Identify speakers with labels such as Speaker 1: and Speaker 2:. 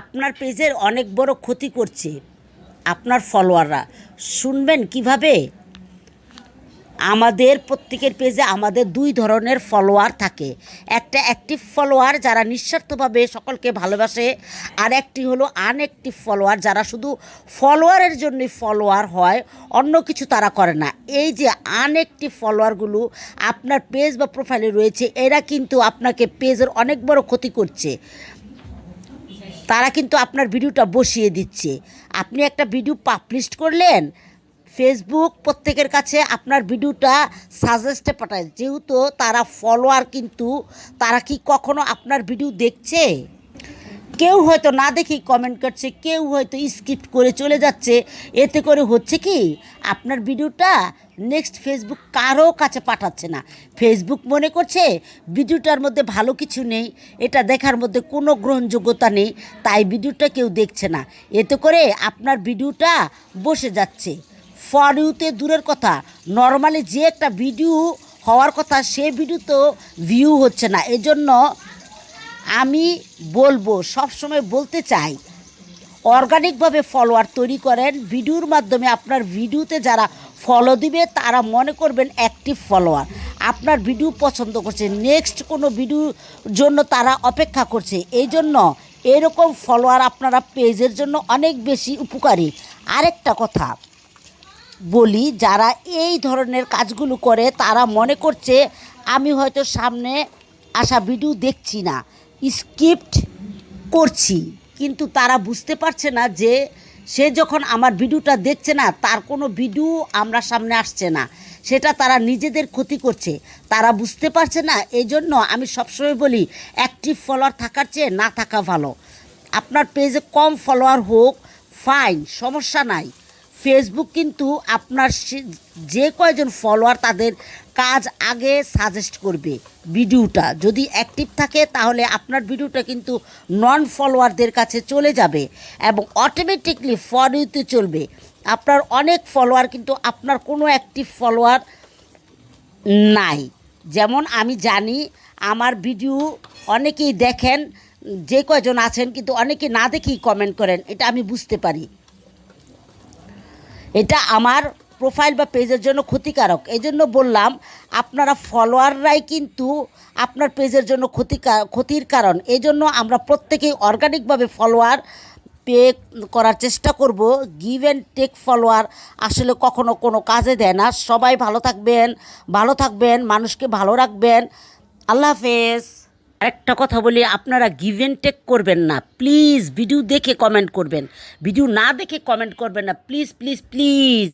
Speaker 1: আপনার পেজের অনেক বড় ক্ষতি করছে আপনার ফলোয়াররা। শুনবেন কীভাবে? আমাদের প্রত্যেকের পেজে আমাদের দুই ধরনের ফলোয়ার থাকে। একটা অ্যাক্টিভ ফলোয়ার যারা নিঃস্বার্থভাবে সকলকে ভালোবাসে, আর একটি হলো আনঅ্যাক্টিভ ফলোয়ার যারা শুধু ফলোয়ারের জন্যই ফলোয়ার হয়, অন্য কিছু তারা করে না। এই যে আনঅ্যাক্টিভ ফলোয়ারগুলো আপনার পেজ বা প্রোফাইলে রয়েছে, এরা কিন্তু আপনাকে পেজের অনেক বড় ক্ষতি করছে। তারা কিন্তু আপনার ভিডিওটা বসিয়ে দিচ্ছে। আপনি একটা ভিডিও পাবলিশ করলেন ফেসবুক প্রত্যেকের কাছে আপনার ভিডিওটা সাজেস্টে পাঠায় যেহেতু তারা ফলোয়ার কিন্তু, তারা কি কখনো আপনার ভিডিও দেখছে? কেউ হয়তো না দেখেই কমেন্ট করছে, কেউ হয়তো স্কিপ করে চলে যাচ্ছে। এতে করে হচ্ছে কি? আপনার ভিডিওটা নেক্সট ফেসবুক কারও কাছে পাঠাচ্ছে না। ফেসবুক মনে করছে, ভিডিওটার মধ্যে ভালো কিছু নেই, এটা দেখার মধ্যে কোনো গ্রহণযোগ্যতা নেই, তাই ভিডিওটা কেউ দেখছে না। এতে করে আপনার ভিডিওটা বসে যাচ্ছে। ফর ইউতে দূরের কথা নর্মালি যে একটা ভিডিও হওয়ার কথা, সে ভিডিও তো ভিউ হচ্ছে না। এজন্য আমি বলব, সবসময় বলতে চাই অর্গানিকভাবে ফলোয়ার তৈরি করেন। ভিডিওর মাধ্যমে আপনার ভিডিওতে যারা ফলো দিবে, তারা মনে করবেন অ্যাক্টিভ ফলোয়ার আপনার ভিডিও পছন্দ করছে নেক্সট কোনো ভিডিওর জন্য তারা অপেক্ষা করছে। এই জন্য এরকম ফলোয়ার আপনারা পেজের জন্য অনেক বেশি উপকারী। আরেকটা কথা বলি, যারা এই ধরনের কাজগুলো করে, তারা মনে করছে, আমি হয়তো সামনে আসা ভিডিও দেখছি না স্কিপ্ট করছি। কিন্তু তারা বুঝতে পারছে না যে সে যখন আমার ভিডিওটা দেখছে না, তার কোনো ভিডিও আমরা সামনে আসছে না। সেটা তারা নিজেদের ক্ষতি করছে। তারা বুঝতে পারছে না এই জন্য আমি সবসময় বলি অ্যাক্টিভ ফলোয়ার থাকার চেয়ে না থাকা ভালো। আপনার পেজে কম ফলোয়ার হোক ফাইন সমস্যা নাই। ফেসবুক কিন্তু আপনার যে কয়জন ফলোয়ার তাদের কাজ আগে সাজেস্ট করবে ভিডিওটা। যদি অ্যাক্টিভ থাকে তাহলে আপনার ভিডিওটা কিন্তু নন ফলোয়ারদের কাছে চলে যাবে এবং অটোমেটিকলি ফর চলবে। আপনার অনেক ফলোয়ার কিন্তু আপনার কোনো অ্যাক্টিভ ফলোয়ার নাই। যেমন আমি জানি, আমার ভিডিও অনেকেই দেখেন, যে কয়জন আছেন কিন্তু অনেকে না দেখেই কমেন্ট করেন, এটা আমি বুঝতে পারি। এটা আমার প্রোফাইল বা পেজের জন্য ক্ষতিকারক। এই জন্য বললাম, আপনারা ফলোয়াররাই কিন্তু আপনার পেজের জন্য ক্ষতিকার ক্ষতির কারণ। এই জন্য আমরা প্রত্যেকেই অর্গানিকভাবে ফলোয়ার পে করার চেষ্টা করব। গিভ অ্যান্ড টেক ফলোয়ার আসলে কখনো কোনো কাজে দেয় না। সবাই ভালো থাকবেন ভালো থাকবেন, মানুষকে ভালো রাখবেন। আল্লাহ হাফেজ। আরেকটা কথা বলি, আপনারা গিভ টেক করবেন না। প্লিজ ভিডিও দেখে কমেন্ট করবেন। ভিডিও না দেখে কমেন্ট করবেন না। Please please please